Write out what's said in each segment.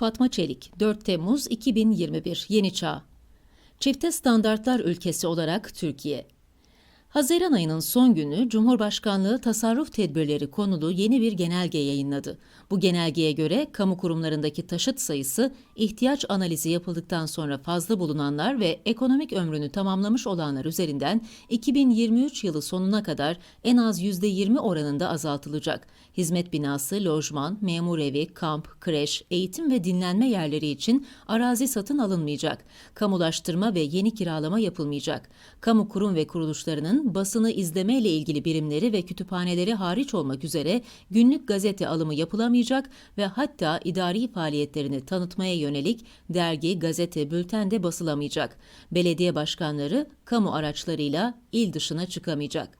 Fatma Çelik, 4 Temmuz 2021 Yeni Çağ. Çifte standartlar ülkesi olarak Türkiye Haziran ayının son günü Cumhurbaşkanlığı tasarruf tedbirleri konulu yeni bir genelge yayınladı. Bu genelgeye göre kamu kurumlarındaki taşıt sayısı ihtiyaç analizi yapıldıktan sonra fazla bulunanlar ve ekonomik ömrünü tamamlamış olanlar üzerinden 2023 yılı sonuna kadar en az %20 oranında azaltılacak. Hizmet binası, lojman, memur evi, kamp, kreş, eğitim ve dinlenme yerleri için arazi satın alınmayacak. Kamulaştırma ve yeni kiralama yapılmayacak. Kamu kurum ve kuruluşlarının basını izleme ile ilgili birimleri ve kütüphaneleri hariç olmak üzere günlük gazete alımı yapılamayacak ve hatta idari faaliyetlerini tanıtmaya yönelik dergi, gazete, bülten de basılamayacak. Belediye başkanları kamu araçlarıyla il dışına çıkamayacak.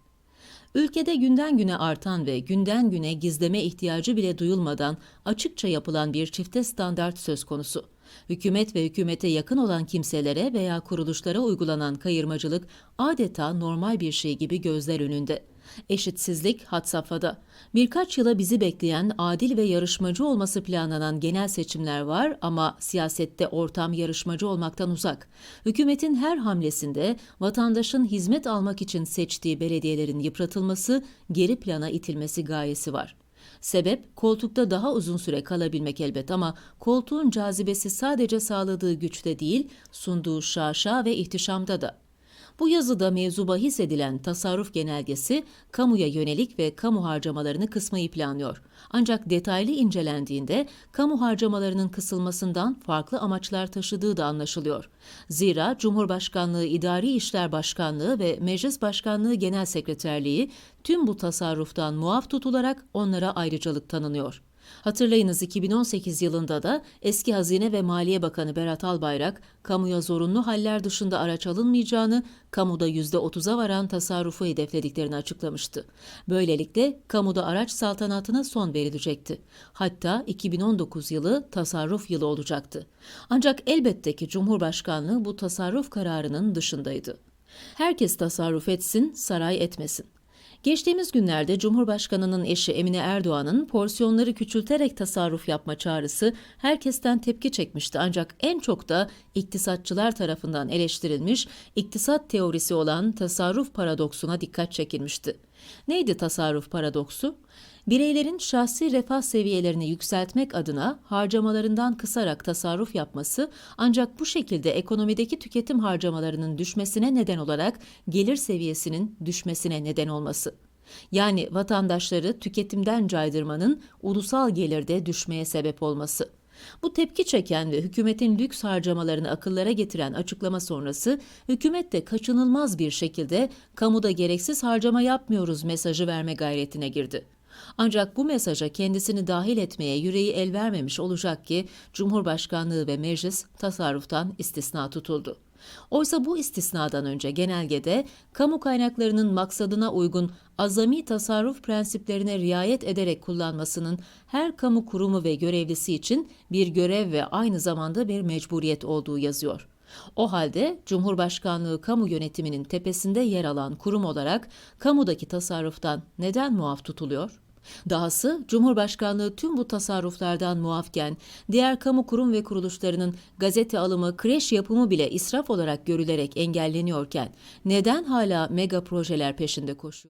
Ülkede günden güne artan ve günden güne gizleme ihtiyacı bile duyulmadan açıkça yapılan bir çifte standart söz konusu. Hükümet ve hükümete yakın olan kimselere veya kuruluşlara uygulanan kayırmacılık adeta normal bir şey gibi gözler önünde. Eşitsizlik had safhada. Birkaç yıla bizi bekleyen adil ve yarışmacı olması planlanan genel seçimler var ama siyasette ortam yarışmacı olmaktan uzak. Hükümetin her hamlesinde vatandaşın hizmet almak için seçtiği belediyelerin yıpratılması, geri plana itilmesi gayesi var. Sebep koltukta daha uzun süre kalabilmek elbet ama koltuğun cazibesi sadece sağladığı güçte değil, sunduğu şaşa ve ihtişamda da. Bu yazıda mevzu bahis edilen tasarruf genelgesi, kamuya yönelik ve kamu harcamalarını kısmayı planlıyor. Ancak detaylı incelendiğinde kamu harcamalarının kısılmasından farklı amaçlar taşıdığı da anlaşılıyor. Zira Cumhurbaşkanlığı İdari İşler Başkanlığı ve Meclis Başkanlığı Genel Sekreterliği tüm bu tasarruftan muaf tutularak onlara ayrıcalık tanınıyor. Hatırlayınız 2018 yılında da eski Hazine ve Maliye Bakanı Berat Albayrak, kamuya zorunlu haller dışında araç alınmayacağını, kamuda %30'a varan tasarrufu hedeflediklerini açıklamıştı. Böylelikle kamuda araç saltanatına son verilecekti. Hatta 2019 yılı tasarruf yılı olacaktı. Ancak elbette ki Cumhurbaşkanlığı bu tasarruf kararının dışındaydı. Herkes tasarruf etsin, saray etmesin. Geçtiğimiz günlerde Cumhurbaşkanı'nın eşi Emine Erdoğan'ın porsiyonları küçülterek tasarruf yapma çağrısı herkesten tepki çekmişti ancak en çok da iktisatçılar tarafından eleştirilmiş iktisat teorisi olan tasarruf paradoksuna dikkat çekilmişti. Neydi tasarruf paradoksu? Bireylerin şahsi refah seviyelerini yükseltmek adına harcamalarından kısarak tasarruf yapması ancak bu şekilde ekonomideki tüketim harcamalarının düşmesine neden olarak gelir seviyesinin düşmesine neden olması. Yani vatandaşları tüketimden caydırmanın ulusal gelirde düşmeye sebep olması. Bu tepki çeken ve hükümetin lüks harcamalarını akıllara getiren açıklama sonrası hükümet de kaçınılmaz bir şekilde kamuda gereksiz harcama yapmıyoruz mesajı verme gayretine girdi. Ancak bu mesaja kendisini dahil etmeye yüreği el vermemiş olacak ki Cumhurbaşkanlığı ve meclis tasarruftan istisna tutuldu. Oysa bu istisnadan önce genelgede kamu kaynaklarının maksadına uygun azami tasarruf prensiplerine riayet ederek kullanmasının her kamu kurumu ve görevlisi için bir görev ve aynı zamanda bir mecburiyet olduğu yazıyor. O halde Cumhurbaşkanlığı kamu yönetiminin tepesinde yer alan kurum olarak kamudaki tasarruftan neden muaf tutuluyor? Dahası Cumhurbaşkanlığı tüm bu tasarruflardan muafken diğer kamu kurum ve kuruluşlarının gazete alımı, kreş yapımı bile israf olarak görülerek engelleniyorken neden hala mega projeler peşinde koşuyor?